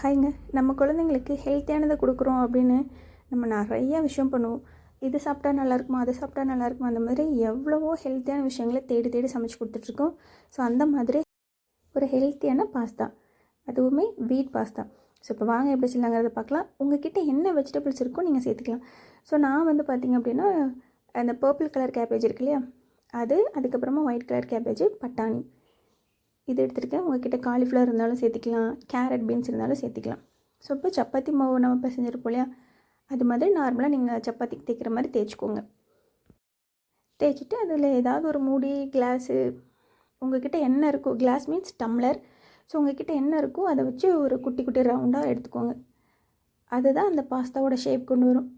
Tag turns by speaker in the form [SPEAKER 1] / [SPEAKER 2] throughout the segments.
[SPEAKER 1] ஹாய்ங்க. நம்ம குழந்தைங்களுக்கு ஹெல்த்தியானதை கொடுக்குறோம் அப்படின்னு நம்ம நிறைய விஷயம் பண்ணுவோம். இது சாப்பிட்டா நல்லாயிருக்குமா அதை அது சாப்பிட்டா நல்லாயிருக்குமா அந்த மாதிரி எவ்வளவோ ஹெல்த்தியான விஷயங்களை தேடி தேடி சமைச்சு கொடுத்துட்ருக்கோம் ஸோ அந்த மாதிரி ஒரு ஹெல்த்தியான பாஸ்தா அதுவுமே வீட் பாஸ்தா ஸோ இப்போ வாங்க எப்படி செய்யலாங்கிறத பார்க்கலாம். உங்ககிட்ட என்ன வெஜிடபிள்ஸ் இருக்கோ நீங்கள் சேர்த்துக்கலாம். ஸோ நான் வந்து பார்த்திங்க அப்படின்னா அந்த பர்பிள் கலர் கேபேஜ் இருக்கு இல்லையா? அது அதுக்கப்புறமா ஒயிட் கலர் கேபேஜ் பட்டாணி. இது எடுத்துருக்கேன். உங்ககிட்ட காலிஃப்ளவர் இருந்தாலும் சேர்த்திக்கலாம். கேரட் பீன்ஸ் இருந்தாலும் சேர்த்திக்கலாம். ஸோ இப்போ சப்பாத்தி மாவு நம்ம பிசைஞ்சிருப்போம் இல்லையா? அது மாதிரி நார்மலாக நீங்கள் சப்பாத்திக்கு தேய்க்கிற மாதிரி தேய்ச்சிக்கோங்க. தேய்ச்சிட்டு அதில் ஏதாவது ஒரு மூடி கிளாஸு உங்ககிட்ட என்ன இருக்கோ கிளாஸ் மீன்ஸ் டம்ளர் ஸோ உங்ககிட்ட என்ன இருக்கோ அதை வச்சு ஒரு குட்டி குட்டி ரவுண்டாக எடுத்துக்கோங்க. அதுதான் அந்த பாஸ்தாவோட ஷேப் கொண்டு வரும்.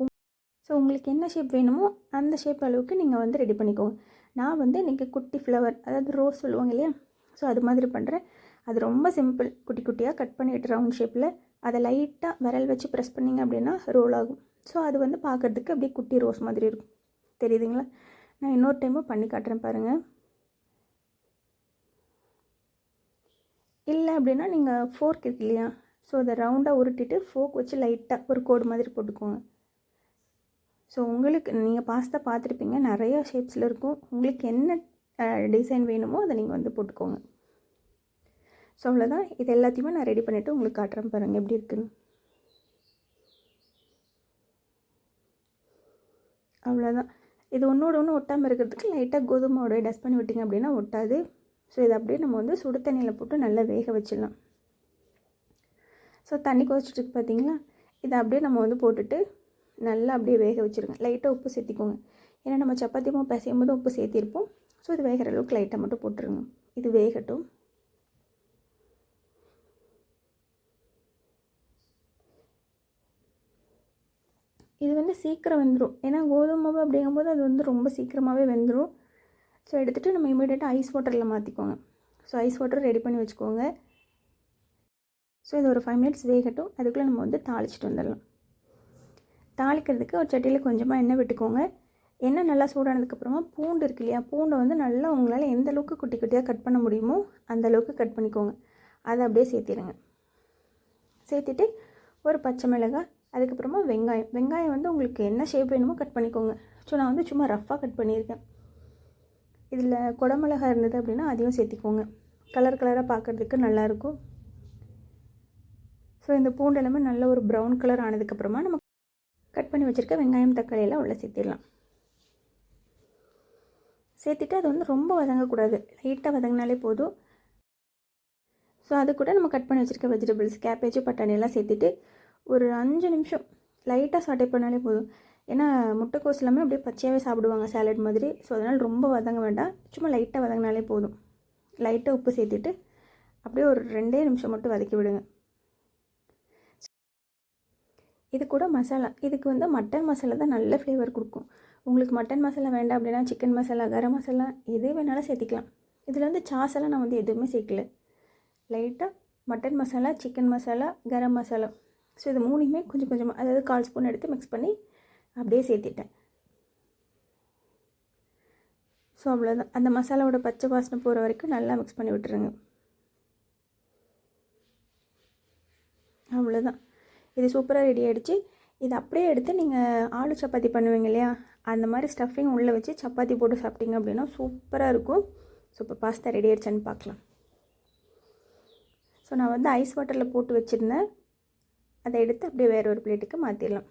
[SPEAKER 1] ஸோ உங்களுக்கு என்ன ஷேப் வேணுமோ அந்த ஷேப் அளவுக்கு நீங்கள் வந்து ரெடி பண்ணிக்கோங்க. நான் வந்து இன்றைக்கி குட்டி ஃப்ளவர் அதாவது ரோஸ் சொல்லுவாங்க இல்லையா? ஸோ அது மாதிரி பண்ணுறேன் அது ரொம்ப சிம்பிள் குட்டி குட்டியாக கட் பண்ணிவிட்டு ரவுண்ட் ஷேப்பில் அதை லைட்டாக விரல் வச்சு ப்ரெஸ் பண்ணிங்க அப்படின்னா ரோல் ஆகும். ஸோ அது வந்து பார்க்குறதுக்கு அப்படியே குட்டி ரோஸ் மாதிரி இருக்கும். தெரியுதுங்களா? நான் இன்னொரு டைமும் பண்ணி காட்டுறேன் பாருங்கள் இல்லை அப்படின்னா நீங்கள் ஃபோர்க் இருக்கு இல்லையா? ஸோ அதை ரவுண்டாக உருட்டிட்டு ஃபோக் வச்சு லைட்டாக ஒரு கோடு மாதிரி போட்டுக்கோங்க. ஸோ உங்களுக்கு நீங்கள் பாஸ்தா பார்த்துருப்பீங்க. நிறையா ஷேப்ஸில் இருக்கும். உங்களுக்கு என்ன டிசைன் வேணுமோ அதை நீங்கள் வந்து போட்டுக்கோங்க. ஸோ அவ்வளோதான் இது எல்லாத்தையுமே நான் ரெடி பண்ணிவிட்டு உங்களுக்கு காட்டுறேன் பாருங்கள் எப்படி இருக்குன்னு. அவ்வளோதான் இது ஒன்றோட ஒன்று ஒட்டாமல் இருக்கிறதுக்கு லைட்டாக கோதுமாவோட டஸ்ட் பண்ணி விட்டிங்க அப்படின்னா ஒட்டாது. ஸோ இதை அப்படியே நம்ம வந்து சுடு தண்ணியில் போட்டு நல்லா வேக வச்சிடலாம். ஸோ தண்ணி கொதிச்சிட்டு பார்த்தீங்களா இதை அப்படியே நம்ம வந்து போட்டுட்டு நல்லா அப்படியே வேக வச்சுருங்க. லைட்டாக உப்பு சேர்த்திக்கோங்க. ஏன்னா நம்ம சப்பாத்தி மாவு பிசையும் போது உப்பு சேர்த்திருப்போம். ஸோ இது வேகிற அளவுக்கு லைட்டாக மட்டும் போட்டுருங்க. இது வேகட்டும். இது வந்து சீக்கிரம் வெந்துடும் ஏன்னா கோதுமை மாவு அப்படிங்கும்போது அது வந்து ரொம்ப சீக்கிரமாகவே வெந்துடும் ஸோ எடுத்துகிட்டு நம்ம இமீடியட்டாக ஐஸ் வாட்டரில் மாற்றிக்கோங்க ஸோ ஐஸ் வாட்டர் ரெடி பண்ணி வச்சுக்கோங்க. ஸோ இது ஒரு ஃபைவ் மினிட்ஸ் வேகட்டும். அதுக்குள்ளே நம்ம வந்து தாளிச்சிட்டு வந்துடலாம். தாளிக்கிறதுக்கு ஒரு சட்டியில் கொஞ்சமாக எண்ணெய் விட்டுக்கோங்க. எண்ணெய் நல்லா சூடானதுக்கப்புறமா பூண்டு இருக்கு இல்லையா? பூண்டை வந்து நல்லா உங்களால் எந்த அளவுக்கு குட்டி குட்டியாக கட் பண்ண முடியுமோ அந்த அளவுக்கு கட் பண்ணிக்கோங்க. அதை அப்படியே சேர்த்திடுங்க. சேர்த்துட்டு ஒரு பச்சை மிளகாய் அதுக்கப்புறமா வெங்காயம். வெங்காயம் வந்து உங்களுக்கு என்ன ஷேப் வேணுமோ கட் பண்ணிக்கோங்க. ஸோ நான் வந்து சும்மா ரஃப்பாக கட் பண்ணியிருக்கேன். இதில் குடமிளகா இருந்தது அப்படின்னா அதையும் சேர்த்திக்கோங்க. கலர் கலராக பார்க்குறதுக்கு நல்லாயிருக்கும் ஸோ இந்த பூண்டு எல்லாமே நல்ல ஒரு ப்ரௌன் கலர் ஆனதுக்கப்புறமா நம்ம கட் பண்ணி வச்சுருக்க வெங்காயம் தக்காளி எல்லாம் உள்ளே சேர்த்திடலாம். சேர்த்துட்டு அது வந்து ரொம்ப வதங்கக்கூடாது. லைட்டாக வதங்கினாலே போதும். ஸோ அது கூட நம்ம கட் பண்ணி வச்சுருக்க வெஜிடபிள்ஸ் கேபேஜ் பட்டாணியெல்லாம் சேர்த்துட்டு ஒரு அஞ்சு நிமிஷம் லைட்டாக சாட்டை பண்ணாலே போதும். ஏன்னா முட்டைக்கோஸ் எல்லாமே அப்படியே பச்சையாகவே சாப்பிடுவாங்க சாலட் மாதிரி. ஸோ அதனால் ரொம்ப வதங்க வேண்டாம். சும்மா லைட்டாக வதங்கினாலே போதும். லைட்டாக உப்பு சேர்த்துட்டு அப்படியே ஒரு ரெண்டே நிமிஷம் மட்டும் வதக்கி விடுங்க. இது கூட மசாலா. இதுக்கு வந்து மட்டன் மசாலா தான் நல்ல ஃப்ளேவர் கொடுக்கும். உங்களுக்கு மட்டன் மசாலா வேண்டாம் அப்படின்னா சிக்கன் மசாலா கரம் மசாலா எது வேணாலும் சேர்த்திக்கலாம். இதில் வந்து சாஸெல்லாம் நான் வந்து எதுவுமே சேர்க்கல. லைட்டாக mutton masala chicken masala garam masala so இது மூணுமே கொஞ்சம் கொஞ்சமாக அதாவது கால் ஸ்பூன் எடுத்து மிக்ஸ் பண்ணி அப்படியே சேர்த்திட்டேன். ஸோ அவ்வளோதான் அந்த மசாலாவோட பச்சை வாசனை போகிற வரைக்கும் நல்லா மிக்ஸ் பண்ணி விட்டுருங்க. அவ்வளோதான் இது சூப்பராக ரெடி ஆகிடுச்சு இது அப்படியே எடுத்து நீங்கள் ஆலு சப்பாத்தி பண்ணுவீங்க இல்லையா? அந்த மாதிரி ஸ்டஃபிங் உள்ளே வச்சு சப்பாத்தி போட்டு சாப்பிட்டீங்க அப்படின்னா சூப்பராக இருக்கும். ஸோ இப்போ பாஸ்தா ரெடி ஆகிடுச்சான்னு பார்க்கலாம். ஸோ நான் வந்து ஐஸ் வாட்டரில் போட்டு வச்சுருந்தேன். அதை எடுத்து அப்படியே வேறு ஒரு பிளேட்டுக்கு மாற்றிடலாம்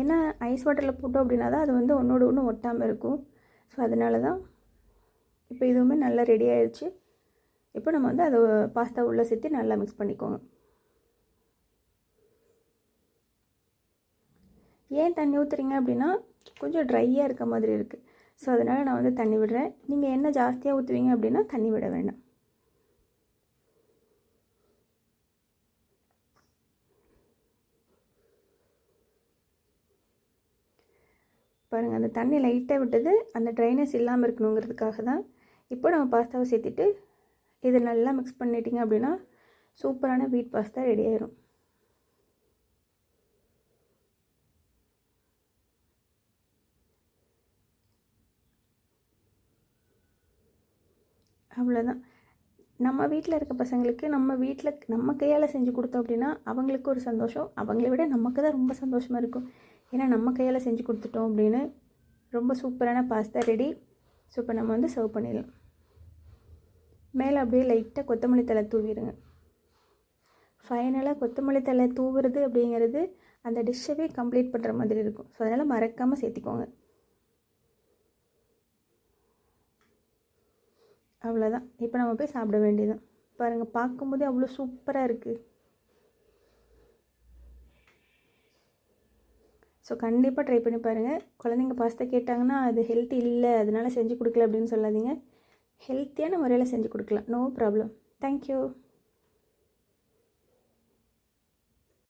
[SPEAKER 1] ஏன்னா ஐஸ் வாட்டரில் போட்டோம் அப்படின்னா தான் அது வந்து ஒன்றோடு ஒன்று ஒட்டாமல் இருக்கும். ஸோ அதனால தான் இப்போ இதுவுமே நல்லா ரெடி ஆயிடுச்சு. இப்போ நம்ம வந்து அதை பாஸ்தா உள்ளே சேர்த்து நல்லா மிக்ஸ் பண்ணிக்கோங்க. ஏன் தண்ணி ஊற்றுறீங்க அப்படின்னா கொஞ்சம் ட்ரையாக இருக்க மாதிரி இருக்குது ஸோ அதனால் நான் வந்து தண்ணி விடுறேன். நீங்கள் என்ன ஜாஸ்தியாக ஊற்றுவீங்க அப்படின்னா தண்ணி விட வேண்டாம். பாருங்கள் அந்த தண்ணி லைட்டாக விட்டது அந்த ட்ரைனஸ் இல்லாமல் இருக்கணுங்கிறதுக்காக தான் இப்போ நம்ம பாஸ்தாவை சேர்த்துட்டு இதை நல்லா மிக்ஸ் பண்ணிட்டீங்க அப்படின்னா சூப்பரான வீட் பாஸ்தா ரெடி ஆயிடும் அவ்வளோதான் நம்ம வீட்டில் இருக்க பசங்களுக்கு நம்ம வீட்டில் நம்ம கையால் செஞ்சு கொடுத்தோம் அப்படின்னா அவங்களுக்கு ஒரு சந்தோஷம் அவங்கள விட நமக்கு தான் ரொம்ப சந்தோஷமாக இருக்கும். ஏன்னா நம்ம கையால் செஞ்சு கொடுத்துட்டோம் அப்படின்னு ரொம்ப சூப்பரான பாஸ்தா ரெடி ஸோ இப்போ நம்ம வந்து சர்வ் பண்ணிடலாம். மேலே அப்படியே லைட்டாக கொத்தமல்லி தழை தூவிடுங்க. ஃபைனலாக கொத்தமல்லி தழை தூவுறது அப்படிங்கிறது அந்த டிஷ்ஷவே கம்ப்ளீட் பண்ணுற மாதிரி இருக்கும். ஸோ அதனால் மறக்காமல் சேர்த்திக்கோங்க. அவ்வளோதான் இப்போ நம்ம போய் சாப்பிட வேண்டியதான் பாருங்கள் பார்க்கும்போதே அவ்வளோ சூப்பராக இருக்குது ஸோ கண்டிப்பாக ட்ரை பண்ணி பாருங்கள் குழந்தைங்க பாஸ்தா கேட்டாங்கன்னா அது ஹெல்த்தி இல்லை அதனால் செஞ்சு கொடுக்கல அப்படின்னு சொல்லாதீங்க. ஹெல்த்தியான முறையில் செஞ்சு கொடுக்கலாம். No problem thank you